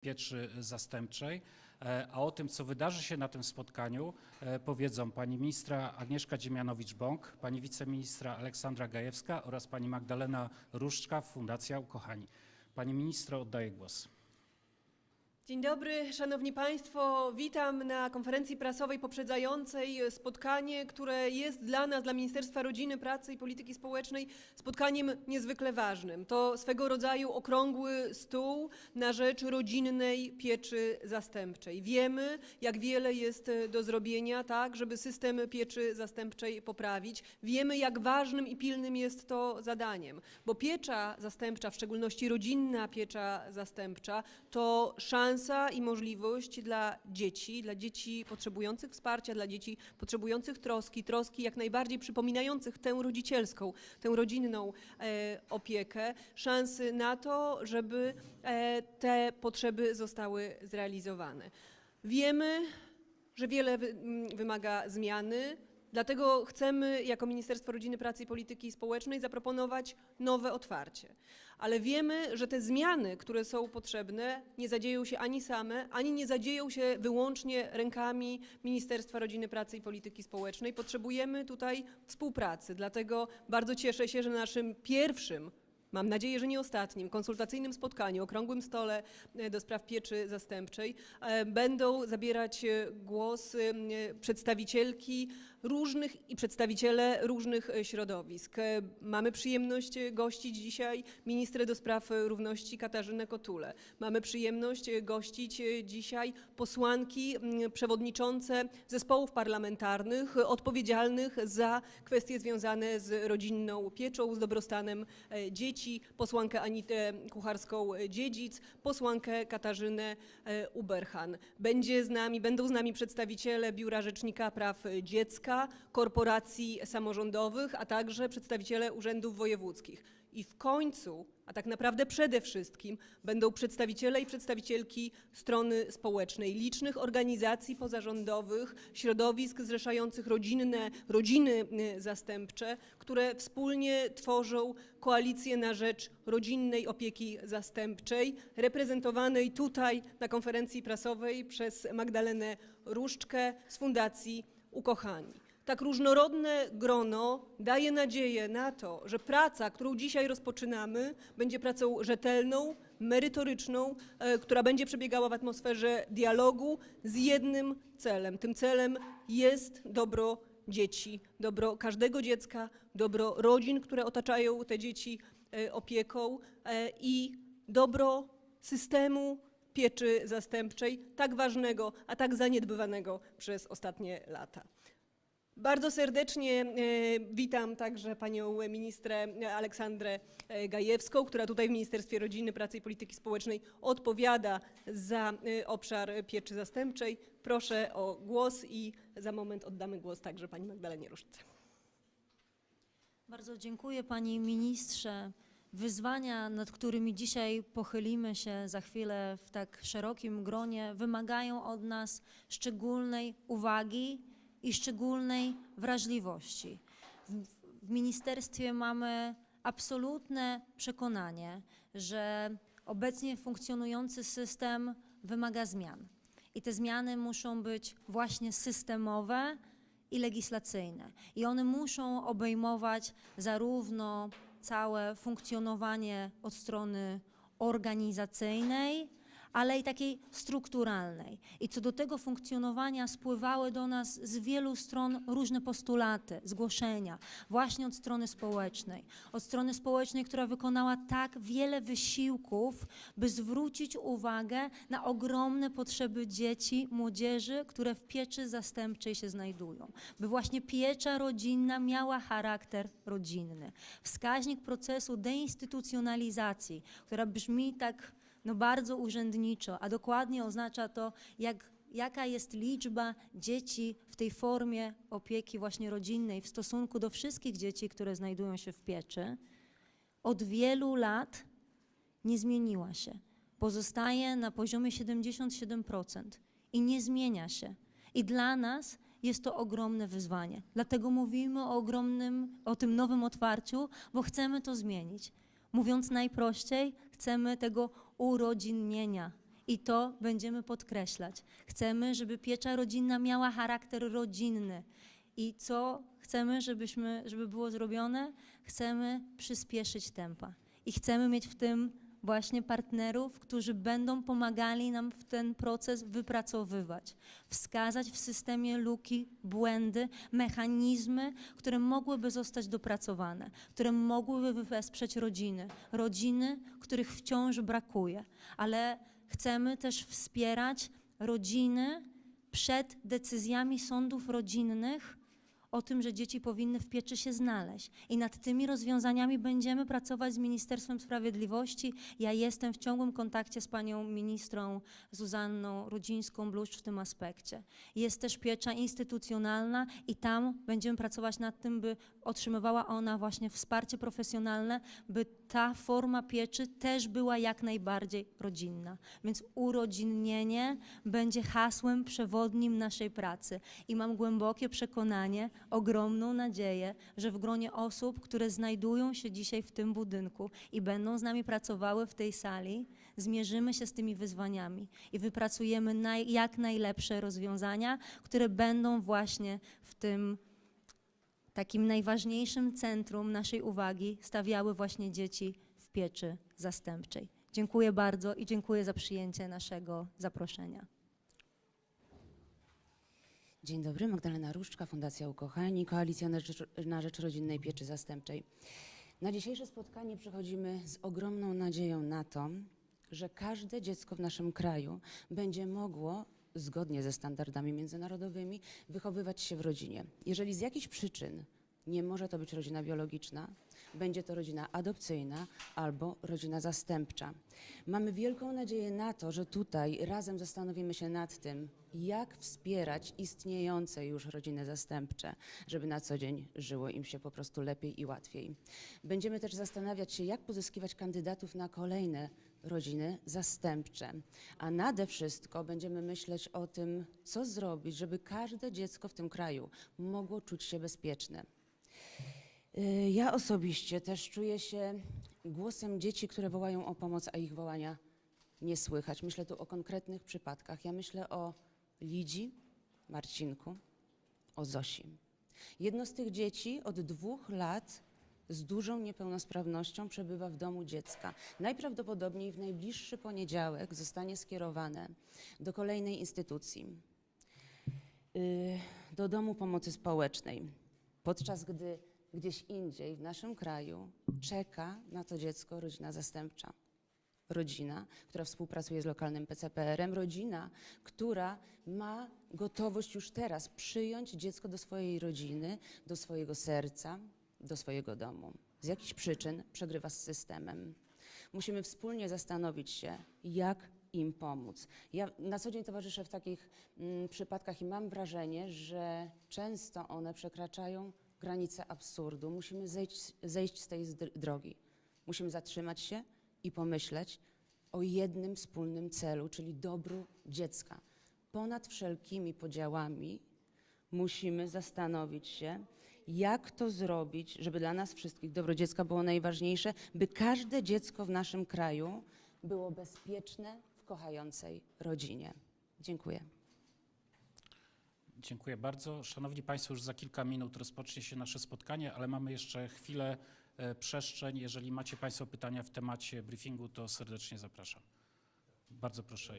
pieczy zastępczej. E, A o tym, co wydarzy się na tym spotkaniu, e, powiedzą pani ministra Agnieszka Dziemianowicz-Bąk, pani wiceministra Aleksandra Gajewska oraz pani Magdalena Różczka, Fundacja Ukochani. Pani ministro, oddaję głos. Dzień dobry, szanowni państwo. Witam na konferencji prasowej poprzedzającej spotkanie, które jest dla nas, dla Ministerstwa Rodziny, Pracy i Polityki Społecznej spotkaniem niezwykle ważnym. To swego rodzaju okrągły stół na rzecz rodzinnej pieczy zastępczej. Wiemy, jak wiele jest do zrobienia, tak, żeby system pieczy zastępczej poprawić. Wiemy, jak ważnym i pilnym jest to zadaniem, bo piecza zastępcza, w szczególności rodzinna piecza zastępcza, to szansa i możliwość dla dzieci, dla dzieci potrzebujących wsparcia, dla dzieci potrzebujących troski, troski jak najbardziej przypominających tę rodzicielską, tę rodzinną e, opiekę, szansy na to, żeby e, te potrzeby zostały zrealizowane. Wiemy, że wiele wymaga zmiany. Dlatego chcemy jako Ministerstwo Rodziny, Pracy i Polityki Społecznej zaproponować nowe otwarcie. Ale wiemy, że te zmiany, które są potrzebne, nie zadzieją się ani same, ani nie zadzieją się wyłącznie rękami Ministerstwa Rodziny, Pracy i Polityki Społecznej. Potrzebujemy tutaj współpracy. Dlatego bardzo cieszę się, że na naszym pierwszym Mam nadzieję, że nie ostatnim konsultacyjnym spotkaniu, okrągłym stole e, do spraw pieczy zastępczej e, będą zabierać e, głos przedstawicielki różnych i przedstawiciele różnych e, środowisk. E, Mamy przyjemność e, gościć dzisiaj ministrę do spraw równości Katarzynę Kotulę. Mamy przyjemność gościć dzisiaj posłanki przewodniczące zespołów parlamentarnych odpowiedzialnych za kwestie związane z rodzinną pieczą, z dobrostanem dzieci, posłankę Anitę Kucharską-Dziedzic, posłankę Katarzynę Uberhan. Będzie z nami, będą z nami przedstawiciele Biura Rzecznika Praw Dziecka, korporacji samorządowych, a także przedstawiciele urzędów wojewódzkich. I w końcu, a tak naprawdę przede wszystkim, będą przedstawiciele i przedstawicielki strony społecznej, licznych organizacji pozarządowych, środowisk zrzeszających rodzinne, rodziny y, zastępcze, które wspólnie tworzą koalicję na rzecz rodzinnej opieki zastępczej, reprezentowanej tutaj na konferencji prasowej przez Magdalenę Różczkę z Fundacji Ukochani. Tak różnorodne grono daje nadzieję na to, że praca, którą dzisiaj rozpoczynamy, będzie pracą rzetelną, merytoryczną, e, która będzie przebiegała w atmosferze dialogu z jednym celem. Tym celem jest dobro dzieci, dobro każdego dziecka, dobro rodzin, które otaczają te dzieci e, opieką e, i dobro systemu pieczy zastępczej, tak ważnego, a tak zaniedbywanego przez ostatnie lata. Bardzo serdecznie e, witam także panią ministrę Aleksandrę e, Gajewską, która tutaj w Ministerstwie Rodziny, Pracy i Polityki Społecznej odpowiada za e, obszar pieczy zastępczej. Proszę o głos i za moment oddamy głos także pani Magdalenie Różce. Bardzo dziękuję Panie Ministrze. Wyzwania, nad którymi dzisiaj pochylimy się za chwilę w tak szerokim gronie, wymagają od nas szczególnej uwagi i szczególnej wrażliwości. W, ministerstwie mamy absolutne przekonanie, że obecnie funkcjonujący system wymaga zmian. I te zmiany muszą być właśnie systemowe i legislacyjne. I one muszą obejmować zarówno całe funkcjonowanie od strony organizacyjnej, ale i takiej strukturalnej. I co do tego funkcjonowania spływały do nas z wielu stron różne postulaty, zgłoszenia, właśnie od strony społecznej. Od strony społecznej, która wykonała tak wiele wysiłków, by zwrócić uwagę na ogromne potrzeby dzieci, młodzieży, które w pieczy zastępczej się znajdują. By właśnie piecza rodzinna miała charakter rodzinny. Wskaźnik procesu deinstytucjonalizacji, która brzmi tak no bardzo urzędniczo, a dokładnie oznacza to, jak, jaka jest liczba dzieci w tej formie opieki właśnie rodzinnej w stosunku do wszystkich dzieci, które znajdują się w pieczy, od wielu lat nie zmieniła się. Pozostaje na poziomie 77% i nie zmienia się. I dla nas jest to ogromne wyzwanie. Dlatego mówimy o ogromnym, o tym nowym otwarciu, bo chcemy to zmienić. Mówiąc najprościej, chcemy tego urodzinnienia. I to będziemy podkreślać. Chcemy, żeby piecza rodzinna miała charakter rodzinny. I co chcemy, żebyśmy, żeby było zrobione? Chcemy przyspieszyć tempa. I chcemy mieć w tym właśnie partnerów, którzy będą pomagali nam w ten proces wypracowywać, wskazać w systemie luki, błędy, mechanizmy, które mogłyby zostać dopracowane, które mogłyby wesprzeć rodziny, rodziny, których wciąż brakuje, ale chcemy też wspierać rodziny przed decyzjami sądów rodzinnych o tym, że dzieci powinny w pieczy się znaleźć. I nad tymi rozwiązaniami będziemy pracować z Ministerstwem Sprawiedliwości. Ja jestem w ciągłym kontakcie z panią ministrą Zuzanną Rudzińską-Bluszcz w tym aspekcie. Jest też piecza instytucjonalna i tam będziemy pracować nad tym, by otrzymywała ona właśnie wsparcie profesjonalne, by ta forma pieczy też była jak najbardziej rodzinna. Więc urodzinnienie będzie hasłem przewodnim naszej pracy. I mam głębokie przekonanie, ogromną nadzieję, że w gronie osób, które znajdują się dzisiaj w tym budynku i będą z nami pracowały w tej sali, zmierzymy się z tymi wyzwaniami i wypracujemy naj, jak najlepsze rozwiązania, które będą właśnie w tym takim najważniejszym centrum naszej uwagi stawiały właśnie dzieci w pieczy zastępczej. Dziękuję bardzo i dziękuję za przyjęcie naszego zaproszenia. Dzień dobry, Magdalena Różczka, Fundacja Ukochani, Koalicja na rzecz, na rzecz Rodzinnej Pieczy Zastępczej. Na dzisiejsze spotkanie przychodzimy z ogromną nadzieją na to, że każde dziecko w naszym kraju będzie mogło, zgodnie ze standardami międzynarodowymi, wychowywać się w rodzinie. Jeżeli z jakichś przyczyn nie może to być rodzina biologiczna, będzie to rodzina adopcyjna albo rodzina zastępcza. Mamy wielką nadzieję na to, że tutaj razem zastanowimy się nad tym, jak wspierać istniejące już rodziny zastępcze, żeby na co dzień żyło im się po prostu lepiej i łatwiej. Będziemy też zastanawiać się, jak pozyskiwać kandydatów na kolejne rodziny zastępcze, a nade wszystko będziemy myśleć o tym, co zrobić, żeby każde dziecko w tym kraju mogło czuć się bezpieczne. Y, Ja osobiście też czuję się głosem dzieci, które wołają o pomoc, a ich wołania nie słychać. Myślę tu o konkretnych przypadkach. Ja myślę o Lidzi, Marcinku, o Zosi. Jedno z tych dzieci od dwóch lat z dużą niepełnosprawnością przebywa w domu dziecka. Najprawdopodobniej w najbliższy poniedziałek zostanie skierowane do kolejnej instytucji, y, do domu pomocy społecznej, podczas gdy gdzieś indziej w naszym kraju czeka na to dziecko rodzina zastępcza. Rodzina, która współpracuje z lokalnym PCPR-em, rodzina, która ma gotowość już teraz przyjąć dziecko do swojej rodziny, do swojego serca, do swojego domu. Z jakichś przyczyn przegrywa z systemem. Musimy wspólnie zastanowić się, jak im pomóc. Ja na co dzień towarzyszę w takich mm, przypadkach i mam wrażenie, że często one przekraczają granice absurdu. Musimy zejść, zejść z tej drogi. Musimy zatrzymać się i pomyśleć o jednym wspólnym celu, czyli dobru dziecka. Ponad wszelkimi podziałami musimy zastanowić się, jak to zrobić, żeby dla nas wszystkich dobro dziecka było najważniejsze, by każde dziecko w naszym kraju było bezpieczne w kochającej rodzinie. Dziękuję. Dziękuję bardzo. Szanowni Państwo, już za kilka minut rozpocznie się nasze spotkanie, ale mamy jeszcze chwilę e, przestrzeń. Jeżeli macie Państwo pytania w temacie briefingu, to serdecznie zapraszam. Bardzo proszę.